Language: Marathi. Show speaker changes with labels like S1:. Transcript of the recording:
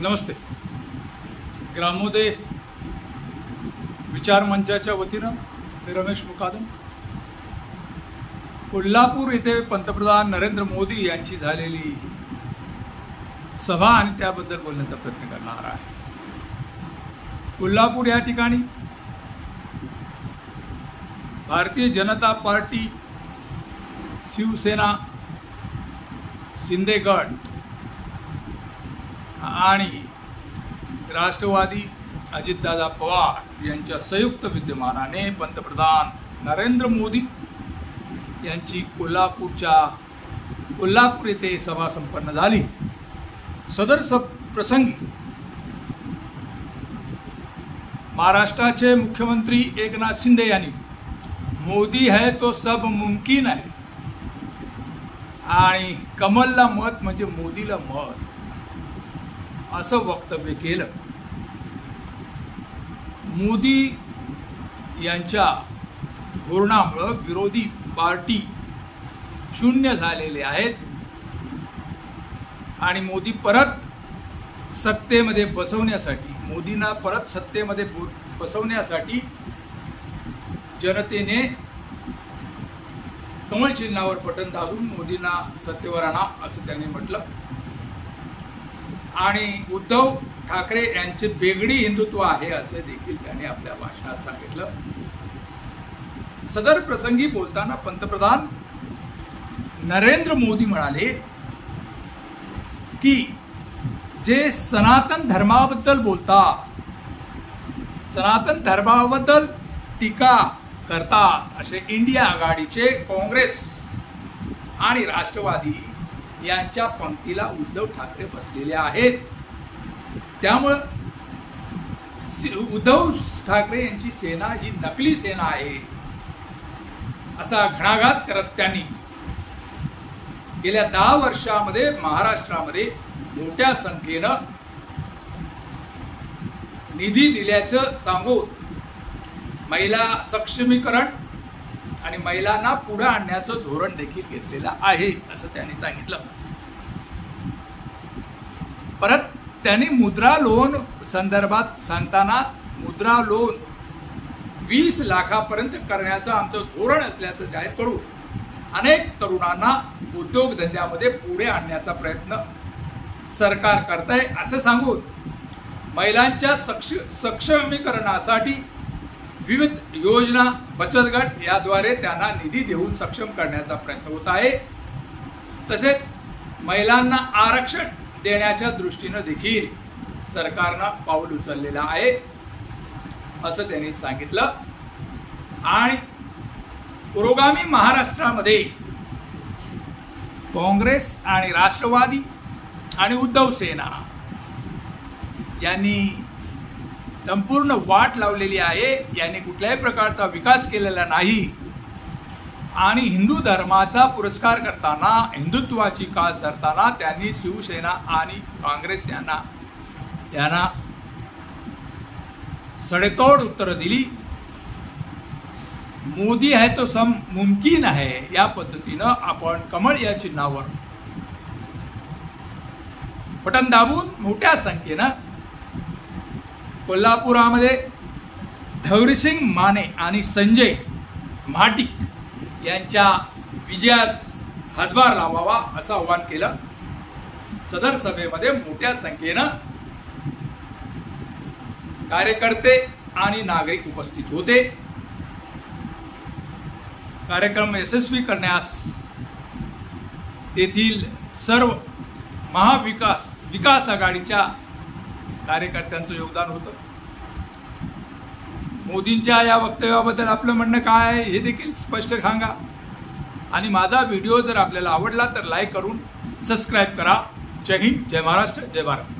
S1: नमस्ते. ग्रामोदय विचार मंचाच्या वतीनं मी रमेश मुकादम. कोल्हापूर येथे पंतप्रधान नरेंद्र मोदी यांची झालेली सभा आणि त्याबद्दल बोलण्याचा प्रयत्न करणार आहे. कोल्हापूर या ठिकाणी भारतीय जनता पार्टी शिवसेना शिंदे गट आणि राष्ट्रवादी अजितदादा पवार यांच्या संयुक्त विद्यमानाने पंतप्रधान नरेंद्र मोदी यांची कोल्हापूरच्या कोल्हापूर येथे सभा संपन्न झाली. सदर स प्रसंगी महाराष्ट्राचे मुख्यमंत्री एकनाथ शिंदे यांनी मोदी है तो सब मुमकिन आहे आणि कमलला मत म्हणजे मोदीला मत. असं वक्तव्य केलं. मोदी यांच्या धोरणामुळं विरोधी पार्टी शून्य झालेले आहेत. आणि मोदी परत सत्तेमध्ये बसवण्यासाठी मोदींना परत सत्तेमध्ये बसवण्यासाठी जनतेने कमळ चिन्हावर बटन दाबून मोदींना सत्तेवर आणा असं त्यांनी म्हटलं. आणि उद्धव ठाकरे यांचे बेगडी हिंदुत्व आहे असे देखील त्यांनी आपल्या भाषणात सांगितलं. सदर प्रसंगी बोलताना पंतप्रधान नरेंद्र मोदी म्हणाले की जे सनातन धर्माबद्दल बोलतात सनातन धर्माबद्दल टीका करता असे इंडिया आघाडीचे काँग्रेस आणि राष्ट्रवादी यांच्या पंक्तीला उद्धव ठाकरे बसलेले आहेत. त्यामुळं उद्धव ठाकरे यांची सेना ही नकली सेना आहे. असा घणाघात करत त्यांनी गेल्या दहा वर्षामध्ये महाराष्ट्रामध्ये मोठ्या संख्येनं निधी दिल्याचं सांगून महिला सक्षमीकरण आणि महिलांना पुढे आणण्याचं धोरण देखील घेतलेलं आहे असं त्यांनी सांगितलं. परत त्यांनी मुद्रा लोन संदर्भात सांगताना मुद्रा लोन वीस लाखापर्यंत करण्याचं आमचं धोरण असल्याचं जाहीर करू अनेक तरुणांना उद्योगधंद्यामध्ये पुढे आणण्याचा प्रयत्न सरकार करत आहे असं सांगून महिलांच्या सक्ष सक्षमीकरणासाठी विविध योजना बचत गट याद्वारे त्यांना निधी देऊन सक्षम करण्याचा प्रयत्न होत आहे. तसेच महिलांना आरक्षण देण्याच्या दृष्टीनं देखील सरकारनं पाऊल उचललेलं आहे असं त्यांनी सांगितलं. आणि पुरोगामी महाराष्ट्रामध्ये काँग्रेस आणि राष्ट्रवादी आणि उद्धव सेना यांनी संपूर्ण वाट लावलेली आहे. यांनी कुठल्याही प्रकारचा विकास केलेला नाही. आणि हिंदू धर्माचा पुरस्कार करताना हिंदुत्वाची कास धरताना त्यांनी शिवसेना आणि काँग्रेस यांना यांना सडेतोड उत्तरं दिली. मोदी आहे तो सम मुमकिन आहे या पद्धतीनं आपण कमळ या चिन्हावर. बटन दाबून मोठ्या संख्येनं कोल्हापुरामध्ये धवरीसिंग माने आणि संजय माटिक यांच्या विजयात हातभार लावावा असं आवाहन केलं. सदर सभेमध्ये मोठ्या संख्येनं कार्यकर्ते आणि नागरिक उपस्थित होते. कार्यक्रम यशस्वी करण्यास तेथील सर्व महाविकास विकास आघाडीच्या कार्यकर्त्यांचं योगदान होतं. मोदींच्या या वक्तव्याबद्दल आपलं म्हणणं काय आहे हे देखील स्पष्ट सांगा. आणि माझा व्हिडिओ जर आपल्याला आवडला तर लाईक करून सबस्क्राईब करा. जय हिंद जय महाराष्ट्र जय भारत.